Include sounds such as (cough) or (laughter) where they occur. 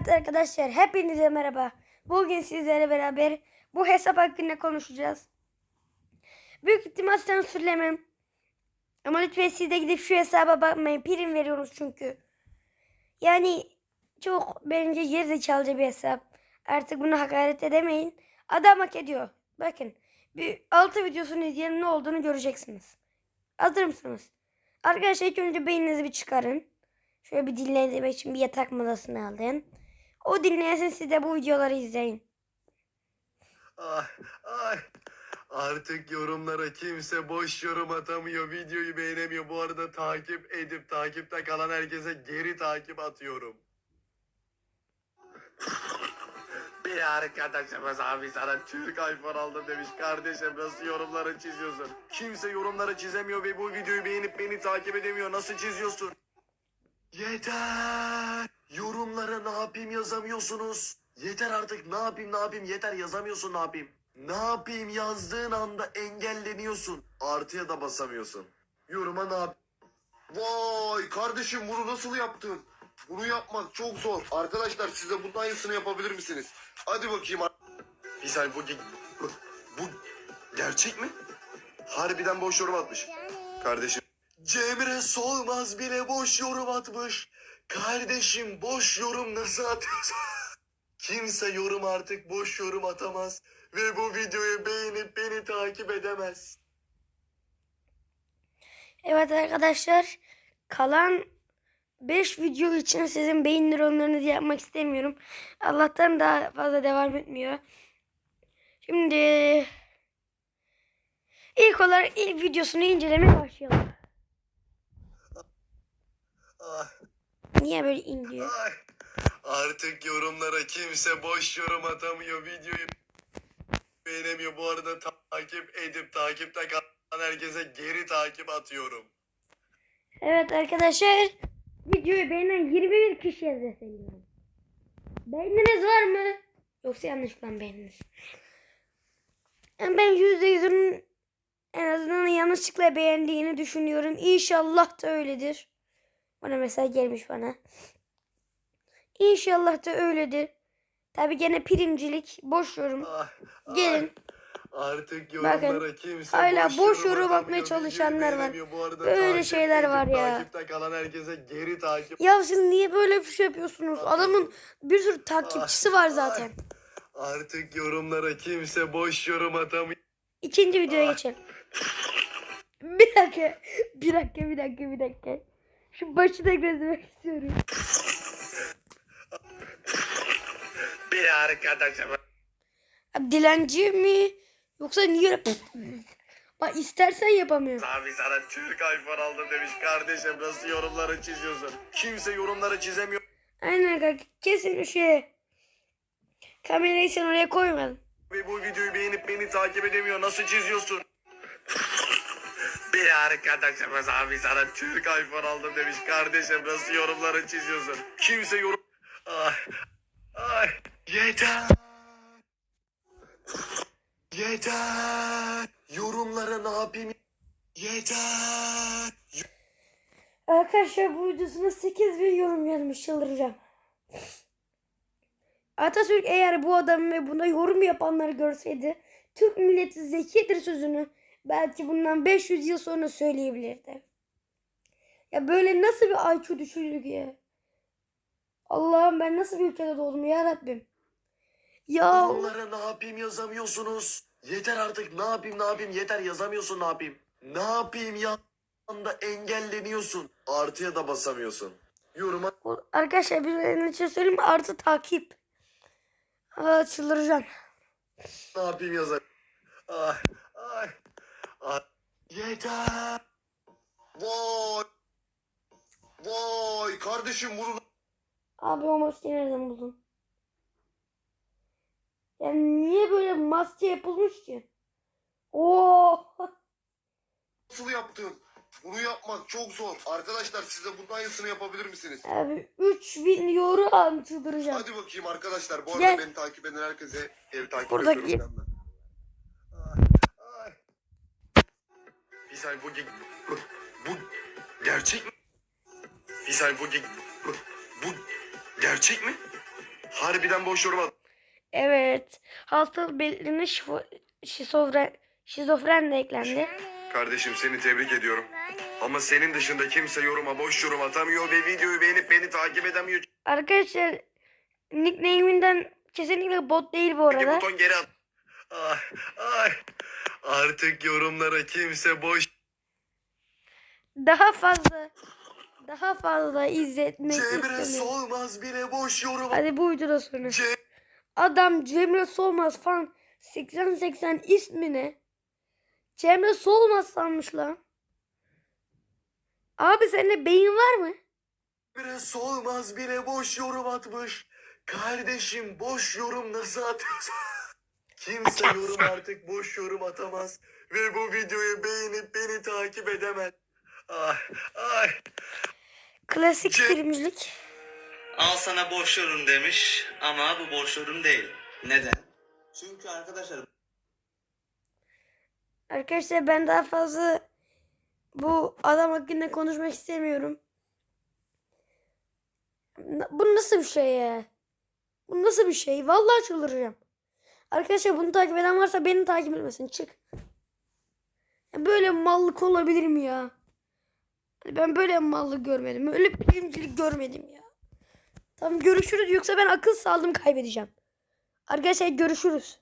Evet arkadaşlar hepinize merhaba. Bugün sizlerle beraber bu hesap hakkında konuşacağız. Büyük ihtimal sansürlemem. Ama lütfen siz de gidip şu hesaba bakmayın. Prim veriyoruz çünkü. Yani çok bence gerizekalıca bir hesap. Artık bunu hakaret edemeyin. Adam hak ediyor. Bakın bir 6 videosunu izleyelim ne olduğunu göreceksiniz. Hazır mısınız? Arkadaşlar ilk önce beyninizi bir çıkarın. Şöyle bir dinlendirmek için bir yatak molasını alın. O dinlensin siz de bu videoları izleyin. Ay, ay. Artık yorumlara kimse boş yorum atamıyor, videoyu beğenemiyor. Bu arada takip edip takipte kalan herkese geri takip atıyorum. Bir arkadaşımız abi sana Türk iPhone aldım demiş. Kardeşim nasıl yorumları çiziyorsun? Kimse yorumları çizemiyor ve bu videoyu beğenip beni takip edemiyor. Nasıl çiziyorsun? Yeter! Yorumlara ne yapayım yazamıyorsunuz. Yeter artık ne yapayım ne yapayım yeter yazamıyorsun ne yapayım. Ne yapayım yazdığın anda engelleniyorsun. Artıya da basamıyorsun. Yoruma ne yap? Vay kardeşim bunu nasıl yaptın? Bunu yapmak çok zor. Arkadaşlar size bunun aynısını yapabilir misiniz? Hadi bakayım. Bir saniye bu, bu, bu gerçek mi? Harbiden boş yorum atmış. Kardeşim. Cemre Solmaz bile boş yorum atmış. Kardeşim boş yorum nasıl atıyorsun? (laughs) Kimse yorum artık boş yorum atamaz. Ve bu videoyu beğenip beni takip edemez. Evet arkadaşlar kalan 5 video için sizin beyin nöronlarınızı yapmak istemiyorum. Allah'tan daha fazla devam etmiyor. Şimdi ilk olarak ilk videosunu incelemeye başlayalım. Ah, Niye böyle in diyor? ay. Artık yorumlara kimse boş yorum atamıyor. Videoyu beğenemiyor. Bu arada takip edip takipte kalan herkese geri takip atıyorum. Evet arkadaşlar videoyu beğenen 21 kişiye sesleniyorum. Beğeniniz var mı? Yoksa yanlışlıkla beğendiniz. Yani ben %100'ün en azından yanlışlıkla beğendiğini düşünüyorum. İnşallah da öyledir. Bana mesaj gelmiş bana. İnşallah da öyledir. Tabi gene primcilik, boş yorum. Ah. Gelin. Artık yorumlara kimse hala boş, boş yorum atmaya çalışanlar var. Böyle şeyler var ya. Takipte kalan herkese geri takip. Ya siz niye böyle bir şey yapıyorsunuz? Adamın bir sürü takipçisi var zaten. Artık yorumlara kimse boş yorum atamıyor. İkinci videoya geçelim. Bir dakika. Bir dakika, bir dakika, bir dakika. Şu başı tekrar izlemek istiyorum. Bir arkadaşım. Dilenci mi? Yoksa niye Bak istersen yapamıyorum. Abi sana Türk iPhone aldım demiş. Kardeşim nasıl yorumları çiziyorsun? Kimse yorumları çizemiyor. Aynen kanka. Kesin şey. Kamerayı sen oraya koymadın. Ve bu videoyu beğenip beni takip edemiyor. Nasıl çiziyorsun? Bir arkadaşımız abi sana Türk iPhone aldım demiş. Kardeşim nasıl yorumları çiziyorsun? Kimse yorum... Ay, ay, yeter. Yeter. Yorumlara ne yapayım? Yeter. Arkadaşlar bu videosuna 8 bin yorum gelmiş. Çıldıracağım. Atatürk eğer bu adamı ve buna yorum yapanları görseydi Türk milleti zekidir sözünü belki bundan 500 yıl sonra söyleyebilirdi. Ya böyle nasıl bir IQ düşürdük ya? Allah'ım ben nasıl bir ülkede doğdum ya Rabbim. Ya Yorumlara ne yapayım yazamıyorsunuz. Yeter artık ne yapayım ne yapayım yeter yazamıyorsun ne yapayım. Ne yapayım ya anda engelleniyorsun. Artıya da basamıyorsun. Yoruma arkadaşlar bir ne şey söyleyeyim mi? Artı takip. Aa, çıldıracağım. ne yapayım yazar. Ay. Yeter. Vay. Vay kardeşim bunu Abi o maskeyi nereden buldun? Yani niye böyle maske yapılmış ki? Oo! nasıl yaptın? Bunu yapmak çok zor. Arkadaşlar size bunun aynısını yapabilir misiniz? Abi 3000 euro aldım çıldıracağım. Hadi bakayım arkadaşlar. Bu arada Gel. beni takip eden herkese ev takip Burada ediyorum. ben de. Ay, ay. Saniye bu, bu, bu gerçek mi? Saniye bu, bu, bu gerçek mi? Harbiden boş yorum at. Evet. Hastalık belirlerine şifo, şizofren, şizofren de eklendi. Kardeşim seni tebrik ediyorum. Ama senin dışında kimse yoruma boş yorum atamıyor ve videoyu beğenip beni takip edemiyor. Arkadaşlar nickname'inden kesinlikle bot değil bu Çünkü arada. buton geri at. Ay, ay. Artık yorumlara kimse boş Daha fazla daha fazla izletmek Cemre istemiyorum. Solmaz bile boş yorum. Hadi bu videoda sonra. Ce- Adam Cemre Solmaz fan 8080 ismi ne? Cemre Solmaz sanmış lan. Abi sende beyin var mı? Cemre Solmaz bile boş yorum atmış. Kardeşim boş yorum nasıl atıyorsun? (laughs) Kimse yorum artık boş yorum atamaz. Ve bu videoyu beğenip beni takip edemez. Ay, ay. Klasik Ce- filmcilik. Al sana boş yorum demiş ama bu boş yorum değil. Neden? Çünkü arkadaşlar Arkadaşlar ben daha fazla bu adam hakkında konuşmak istemiyorum. Na- Bu nasıl bir şey ya? Bu nasıl bir şey? Vallahi çıldıracağım. Arkadaşlar bunu takip eden varsa beni takip etmesin. Çık. Ya Böyle mallık olabilir mi ya? Hani Ben böyle mallık görmedim. Öyle bilimcilik görmedim ya. Tamam görüşürüz yoksa ben akıl sağlığımı kaybedeceğim. Arkadaşlar görüşürüz.